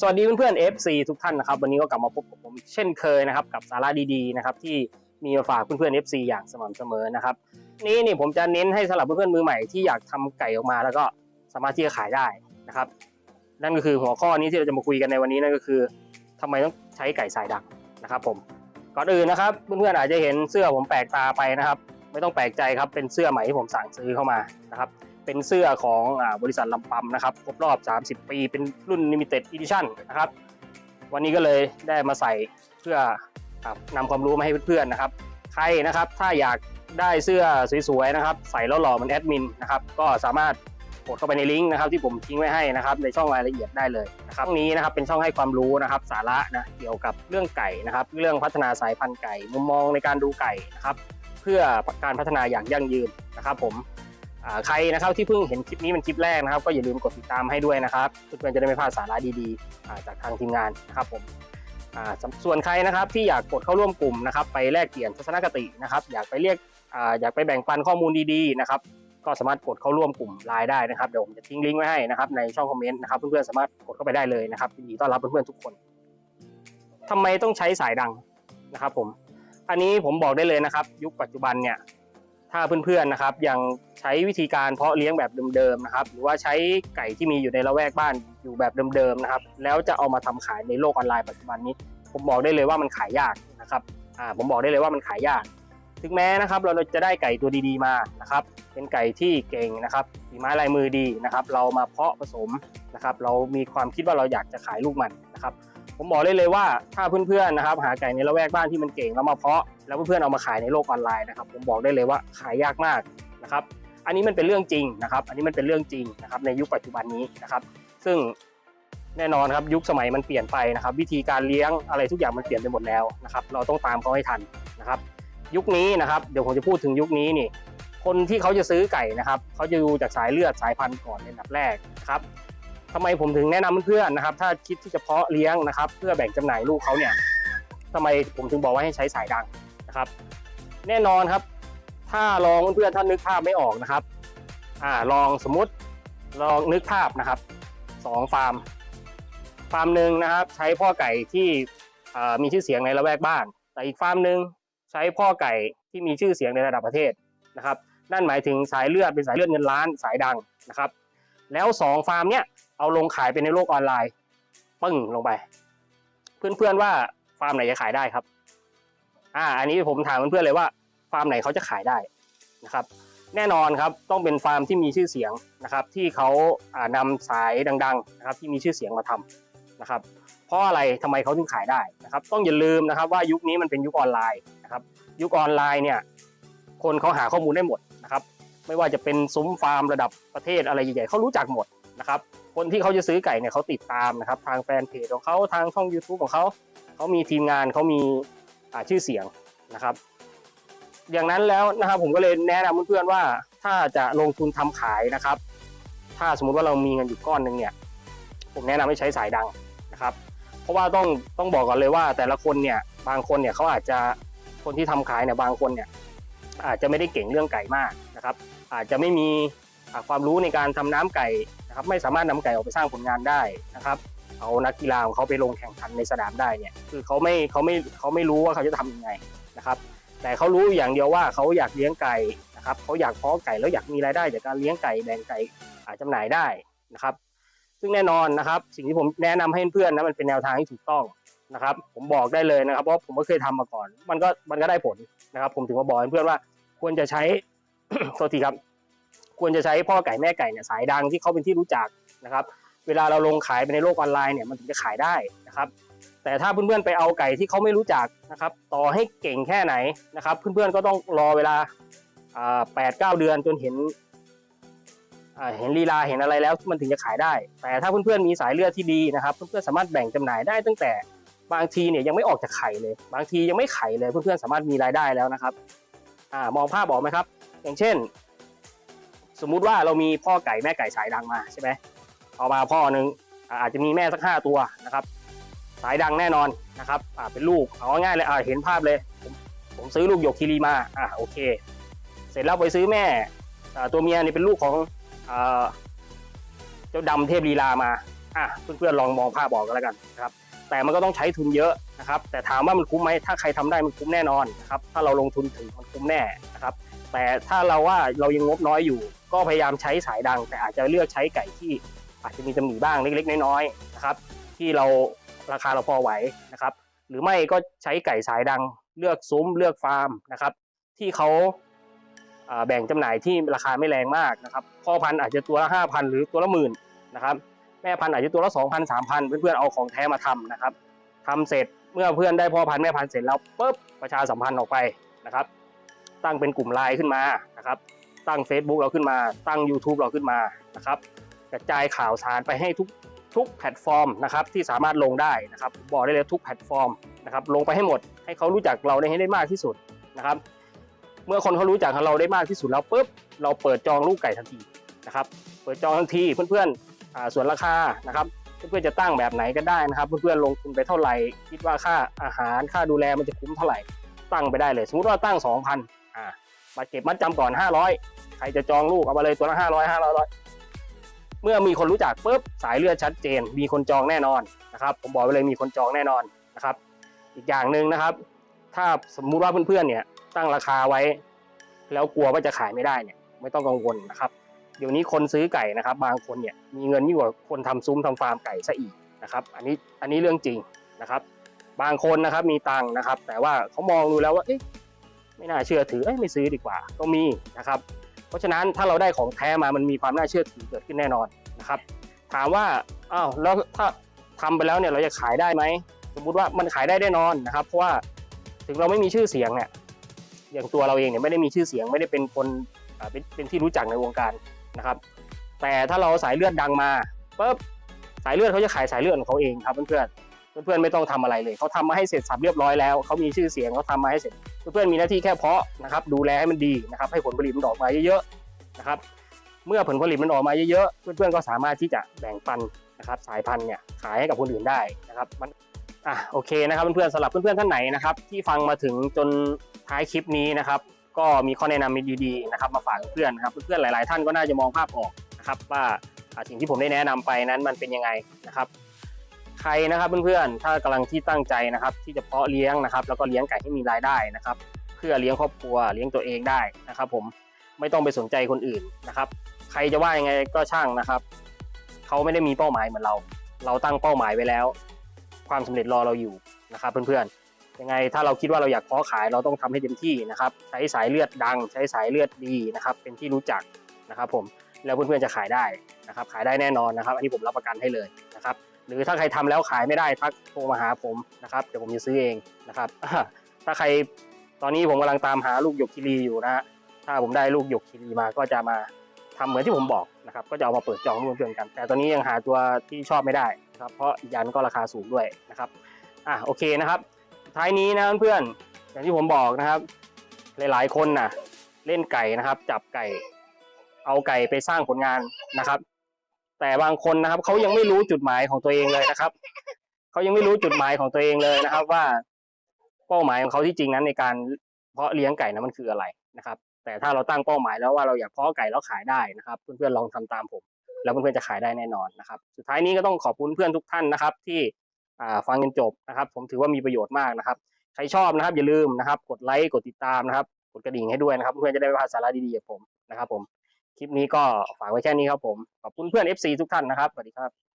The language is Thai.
สวัสดีเพื่อนๆ FC ทุกท่านนะครับ วันนี้ก็กลับมาพบกับผมเช่นเคยนะครับ กับสาระดีๆนะครับที่มีมาฝากเพื่อนๆ FC อย่างสม่ำเสมอนะครับนี่นี่ผมจะเน้นให้สำหรับเพื่อนๆมือใหม่ที่อยากทำไก่ออกมา แล้วก็สามารถที่จะขายได้นะครับ นั่นก็คือหัวข้อนี้ที่เราจะมาคุยกันในวันนี้นั่นก็คือทำไมต้องใช้ไก่สายดังนะครับ ผมก่อนอื่นนะครับเพื่อนๆอาจจะเห็นเสื้อผมแปลกตาไปนะครับ ไม่ต้องแปลกใจครับเป็นเสื้อใหม่ที่ผมสั่งซื้อเข้ามานะครับ เป็นเสื้อของอบริษัทลำปัมนะครับครบรอบ 30 ปี เป็นรุ่น Limited Edition นะครับ วันนี้ก็เลยได้มาใส่เพื่ออ่านำความรู้มาให้เพื่อนๆนะครับ ใครนะครับถ้าอยากได้เสื้อสวยๆนะครับ ใส่แล้วหล่อมันแอดมินนะครับ ก็สามารถกดเข้าไปในลิงก์นะครับที่ผมทิ้งไว้ให้นะครับในช่องรายละเอียดได้เลยนะครับนี้นะครับเป็นช่องให้ความรู้นะครับสาระนะเกี่ยวกับเรื่องไก่นะครับ เรื่องพัฒนาสายพันธุ์ไก่ มุมมองในการดูไก่นะครับ เพื่อการพัฒนาอย่างยั่งยืนนะครับผม ใครนะครับที่เพิ่งเห็นคลิปนี้เป็นคลิปแรกนะครับ ก็อย่าลืมกดติดตามให้ด้วยนะครับเพื่อนๆจะได้ไม่พลาดสาระดีๆ จากทางทีมงานนะครับผมส่วนใครนะครับที่อยากกดเข้าร่วมกลุ่มนะครับ ไปแลกเปลี่ยนทัศนคตินะครับ อยากไปเรียกอยากไปแบ่งปันข้อมูลดีๆนะครับก็สามารถกดเข้าร่วมกลุ่มไลน์ได้นะครับเดี๋ยวผมจะทิ้งลิงก์ไว้ให้นะครับในช่องคอมเมนต์นะครับเพื่อนๆสามารถกดเข้าไปได้เลยนะครับยินดีต้อนรับเพื่อนๆทุกคนทำไมต้องใช้สายดังนะครับ ผม อันนี้ผมบอกได้เลยนะครับ ยุคปัจจุบันเนี่ย ถ้าเพื่อนๆนะครับยังใช้วิธีการเพาะเลี้ยงแบบเดิมๆนะครับหรือว่าใช้ไก่ที่มีอยู่ในละแวกบ้านอยู่แบบเดิมๆนะครับแล้วจะเอามาทำขายในโลกออนไลน์ปัจจุบันนี้ ผมบอกได้เลยว่ามันขายยากนะครับอ่าผมบอกได้เลยว่ามันขายยาก ถึงแม้นะครับเราจะได้ไก่ตัวดีๆมานะครับเป็นไก่ที่เก่งนะครับฝีไม้ลายมือดีนะครับเรามาเพาะผสมนะครับเรามีความคิดว่าเราอยากจะขายลูกมันนะครับ ผมบอกได้เลยว่าถ้าเพื่อนๆนะครับ หาไก่ในละแวกบ้านที่มันเก่งแล้วมาเพาะแล้วเพื่อนๆเอามาขายในโลกออนไลน์นะครับ ผมบอกได้เลยว่าขายยากมากนะครับ อันนี้มันเป็นเรื่องจริงนะครับ อันนี้มันเป็นเรื่องจริงนะครับ ในยุคปัจจุบันนี้นะครับ ซึ่งแน่นอนครับยุคสมัยมันเปลี่ยนไปนะครับ วิธีการเลี้ยงอะไรทุกอย่างมันเปลี่ยนไปหมดแล้วนะครับ เราต้องตามเขาให้ทันนะครับ ยุคนี้นะครับเดี๋ยวผมจะพูดถึงยุคนี้นี่คนที่เขาจะซื้อไก่นะครับเขาจะดูจากสายเลือดสายพันธุ์ก่อนในอันดับแรกครับ ทำไมผมถึงแนะนำเพื่อนๆนะครับ ถ้าคิดที่จะเพาะเลี้ยงนะครับ เพื่อแบ่งจำหน่ายลูกเขาเนี่ยทำไมผมถึงบอกว่าให้ใช้สายดังนะครับ แน่นอนครับ ถ้าลองเพื่อนๆท่านนึกภาพไม่ออกนะครับอ่าลองสมมติลองนึกภาพนะครับสองฟาร์มฟาร์มหนึ่งนะครับ ใช้พ่อไก่ที่มีชื่อเสียงในละแวกบ้าน แต่อีกฟาร์มหนึ่งใช้พ่อไก่ที่มีชื่อเสียงในระดับประเทศนะครับ นั่นหมายถึงสายเลือดเป็นสายเลือดเงินล้านสายดังนะครับ แล้วสองฟาร์มเนี้ย เอาลงขายไปในโลกออนไลน์ปึ้งลงไป เพื่อนๆว่าฟาร์มไหนจะขายได้ครับ อ่า อันนี้ผมถามเพื่อนๆเลยว่าฟาร์มไหนเขาจะขายได้นะครับ แน่นอนครับต้องเป็นฟาร์มที่มีชื่อเสียงนะครับ ที่เขาอ่านำสายดัง ๆ นะครับ ที่มีชื่อเสียงมาทำนะครับ เพราะอะไรทำไมเขาถึงขายได้นะครับ ต้องอย่าลืมนะครับ ว่ายุคนี้มันเป็นยุคออนไลน์นะครับ ยุคออนไลน์เนี่ย คนเขาหาข้อมูลได้หมดนะครับ ไม่ว่าจะเป็นซุ้มฟาร์มระดับประเทศอะไรใหญ่ๆเขารู้จักหมดนะครับ คนที่เขาจะซื้อไก่เนี่ยเขาติดตามนะครับ ทางแฟนเพจของเขาทางช่อง YouTube ของเขาเขามีทีมงานเขามีชื่อเสียงนะครับ อย่างนั้นแล้วนะครับผมก็เลยแนะนำเพื่อนๆว่าถ้าจะลงทุนทำขายนะครับ ถ้าสมมุติว่าเรามีเงินอยู่ก้อนหนึ่งเนี่ย ผมแนะนำให้ใช้สายดังนะครับ เพราะว่าต้องต้องบอกก่อนเลยว่า แต่ละคนเนี่ยบางคนเนี่ยเขาอาจจะคนที่ทำขายเนี่ยบางคนเนี่ยอาจจะไม่ได้เก่งเรื่องไก่มากนะครับ อาจจะไม่มี ความรู้ในการทำน้ำไก่นะครับไม่สามารถนำไก่ออกไปสร้างผลงานได้นะครับ เอานักกีฬาของเขาไปลงแข่งขันในสนามได้เนี่ยคือเขาไม่เขาไม่เขาไม่รู้ว่าเขาจะทำยังไงนะครับ แต่เขารู้อย่างเดียวว่าเขาอยากเลี้ยงไก่นะครับเขาอยากเพาะไก่แล้วอยากมีรายได้จากการเลี้ยงไก่แบ่งไก่อาจจำหน่ายได้นะครับ ซึ่งแน่นอนนะครับ สิ่งที่ผมแนะนำให้เพื่อนนะมันเป็นแนวทางที่ถูกต้องนะครับ ผมบอกได้เลยนะครับเพราะผมก็เคยทำมาก่อน มันก็มันก็ได้ผลนะครับ ผมถึงมาบอกเพื่อนว่าควรจะใช้โทษทีครับ ควรจะใช้พ่อไก่แม่ไก่เนี่ยสายดังที่เขาเป็นที่รู้จักนะครับ เวลาเราลงขายไปในโลกออนไลน์เนี่ยมันถึงจะขายได้นะครับ แต่ถ้าเพื่อนๆไปเอาไก่ที่เขาไม่รู้จักนะครับ ต่อให้เก่งแค่ไหนนะครับ เพื่อนๆก็ต้องรอเวลาแปดเก้าเดือนจนเห็นเห็นลีลาเห็นอะไรแล้วมันถึงจะขายได้ แต่ถ้าเพื่อนๆมีสายเลือดที่ดีนะครับ เพื่อนๆสามารถแบ่งจำหน่ายได้ตั้งแต่บางทีเนี่ยยังไม่ออกจากไข่เลย บางทียังไม่ไข่เลยเพื่อนๆสามารถมีรายได้แล้วนะครับอมองภาพออกไหมครับ อย่างเช่น สมมุติว่าเรามีพ่อไก่แม่ไก่สายดังมาใช่ไหมเอามาพ่อหนึ่งอาจจะมีแม่สักห้าตัวนะครับ สายดังแน่นอนนะครับเป็นลูกเอาง่ายเลยเห็นภาพเลย ผมผมซื้อลูกหยกคีรีมาอ่าโอเค เสร็จแล้วไปซื้อแม่ตัวเมียนี่เป็นลูกของเจ้าดำเทพลีลามาอะเพื่อนๆลองมองภาพบอกกันแล้วกันนะครับแต่มันก็ต้องใช้ทุนเยอะนะครับ แต่ถามว่ามันคุ้มไหมถ้าใครทำได้มันคุ้มแน่นอนนะครับ ถ้าเราลงทุนถึงมันคุ้มแน่นะครับ แต่ถ้าเราว่าเรายังงบน้อยอยู่ ก็พยายามใช้สายดัง แต่อาจจะเลือกใช้ไก่ที่อาจจะมีตำหนิบ้างเล็กๆ น้อยๆนะครับ ที่เราราคาเราพอไหวนะครับ หรือไม่ก็ใช้ไก่สายดังเลือกซุ้มเลือกฟาร์มนะครับ ที่เขาแบ่งจำหน่ายที่ราคาไม่แรงมากนะครับพ่อพันธุ์อาจจะตัวละห้าพันหรือตัวละหมื่นนะครับแม่พันธุ์อาจจะตัวละสองพันสามพันเพื่อนๆเอาของแท้มาทำนะครับทำเสร็จเมื่อเพื่อนได้พ่อพันธุ์แม่พันธุ์เสร็จแล้วปุ๊บประชาสัมพันธ์ออกไปนะครับ ตั้งเป็นกลุ่มไลน์ขึ้นมานะครับ ตั้ง Facebook เราขึ้นมา ตั้ง YouTube เราขึ้นมานะครับกระจายข่าวสารไปให้ทุกทุกแพลตฟอร์มนะครับที่สามารถลงได้นะครับบอกได้เลยทุกแพลตฟอร์มนะครับลงไปให้หมดให้เขารู้จักเราได้ให้ได้มากที่สุดนะครับ เมื่อคนเขารู้จักเราได้มากที่สุดแล้วปุ๊บเราเปิดจองลูกไก่ทันทีนะครับเปิดจองทันทีเพื่อนๆส่วนราคานะครับเพื่อนๆจะตั้งแบบไหนก็ได้นะครับ เพื่อนๆลงทุนไปเท่าไหร่ คิดว่าค่าอาหารค่าดูแลมันจะคุ้มเท่าไหร่ ตั้งไปได้เลย สมมติว่าตั้ง 2,000อ่ามาเก็บมัดจำก่อน 500 ใครจะจองลูกเอามาเลยตัวละ500 500เมื่อมีคนรู้จักปุ๊บสายเลือดชัดเจน มีคนจองแน่นอนนะครับ ผมบอกไปเลยมีคนจองแน่นอนนะครับ อีกอย่างหนึ่งนะครับ ถ้าสมมุติว่าเพื่อนๆเนี่ยตั้งราคาไว้ แล้วกลัวว่าจะขายไม่ได้เนี่ย ไม่ต้องกังวลนะครับ เดี๋ยวนี้คนซื้อไก่นะครับ บางคนเนี่ยมีเงินยิ่งกว่าคนทำซุ้มทำฟาร์มไก่ซะอีกนะครับ อันนี้อันนี้เรื่องจริงนะครับ บางคนนะครับมีตังค์นะครับ แต่ว่าเขามองดูแล้วว่าเอ๊ะไม่น่าเชื่อถือเอ้ยไม่ซื้อดีกว่าก็มีนะครับ ราะฉะนั้นถ้าเราได้ของแท้มามันมีความน่าเชื่อถือเกิดขึ้นแน่นอนนะครับ ถามว่าอ้าวแล้วถ้าทำไปแล้วเนี่ยเราจะขายได้ไหมสมมุติว่ามันขายได้แน่นอนนะครับเพราะว่าถึงเราไม่มีชื่อเสียงเนี่ยอย่างตัวเราเองเนี่ยไม่ได้มีชื่อเสียงไม่ได้เป็นคนเป็นเป็นที่รู้จักในวงการนะครับ แต่ถ้าเราสายเลือดดังมาปุ๊บสายเลือดเขาจะขายสายเลือดของเขาเองครับเพื่อนๆ เพื่อนๆไม่ต้องทำอะไรเลยเขาทำมาให้เสร็จสับเรียบร้อยแล้วเขามีชื่อเสียงเขาทำมาให้เสร็จ เพื่อนๆมีหน้าที่แค่เพาะนะครับดูแลให้มันดีนะครับให้ผลผลิตมันออกมาเยอะๆนะครับเมื่อผลผลิตมันออกมาเยอะๆเพื่อนๆก็สามารถที่จะแบ่งปันนะครับสายพันธุ์เนี่ยขายให้กับคนอื่นได้นะครับมันอะโอเคนะครับเพื่อนๆสำหรับเพื่อนๆท่านไหนนะครับที่ฟังมาถึงจนท้ายคลิปนี้นะครับก็มีข้อแนะนำดีๆนะครับมาฝากเพื่อนๆนะครับเพื่อนๆหลาย ๆ ท่านก็น่าจะมองภาพออกนะครับว่าอ่าสิ่งที่ผมได้แนะนำไปนั้นมันเป็นยังไงนะครับ ใครนะครับเพื่อนๆ ถ้ากำลังที่ตั้งใจนะครับ ที่จะเพาะเลี้ยงนะครับ แล้วก็เลี้ยงไก่ให้มีรายได้นะครับ เพื่อเลี้ยงครอบครัวเลี้ยงตัวเองได้นะครับ ผมไม่ต้องไปสนใจคนอื่นนะครับ ใครจะว่ายังไงก็ช่างนะครับเขาไม่ได้มีเป้าหมายเหมือนเรา เราตั้งเป้าหมายไว้แล้ว ความสำเร็จรอเราอยู่นะครับ เพื่อนๆยังไงถ้าเราคิดว่าเราอยากเพาะขายเราต้องทำให้เต็มที่นะครับ ใช้สายเลือดดัง ใช้สายเลือดดีนะครับ เป็นที่รู้จักนะครับ ผมแล้วเพื่อนๆจะขายได้นะครับ ขายได้แน่นอนนะครับ อันนี้ผมรับประกันให้เลย หรือถ้าใครทำแล้วขายไม่ได้ทักโทรมาหาผมนะครับเดี๋ยวผมจะซื้อเองนะครับ ถ้าใครตอนนี้ผมกำลังตามหาลูกหยกคิรีอยู่นะฮะถ้าผมได้ลูกหยกคิรีมาก็จะมาทำเหมือนที่ผมบอกนะครับก็จะเอามาเปิดจองร่วมเพื่อนกัน แต่ตอนนี้ยังหาตัวที่ชอบไม่ได้นะครับเพราะอีกอยางก็ราคาสูงด้วยนะครับอะโอเคนะครับท้ายนี้นะเพื่อนๆอย่างที่ผมบอกนะครับ หลายๆคนน่ะเล่นไก่นะครับ จับไก่ เอาไก่ไปสร้างผลงานนะครับ แต่บางคนนะครับเขายังไม่รู้จุดหมายของตัวเองเลยนะครับเขายังไม่รู้จุดหมายของตัวเองเลยนะครับ ว่าเป้าหมายของเขาที่จริงนั้นในการเพาะเลี้ยงไก่นั้นมันคืออะไรนะครับ แต่ถ้าเราตั้งเป้าหมายแล้วว่าเราอยากเพาะไก่แล้วขายได้นะครับ เพื่อนๆลองทำตามผม แล้วเพื่อนๆจะขายได้แน่นอนนะครับ สุดท้ายนี้ก็ต้องขอบคุณเพื่อนทุกท่านนะครับ ที่ฟังจนจบนะครับ ผมถือว่ามีประโยชน์มากนะครับใครชอบนะครับอย่าลืมนะครับ กดไลค์กดติดตามนะครับ กดกระดิ่งให้ด้วยนะครับ เพื่อนจะได้ไม่พลาดสาระดีๆจากผมนะครับผม คลิปนี้ก็ฝากไว้แค่นี้ครับผม ขอบคุณเพื่อน FC ทุกท่านนะครับ สวัสดีครับ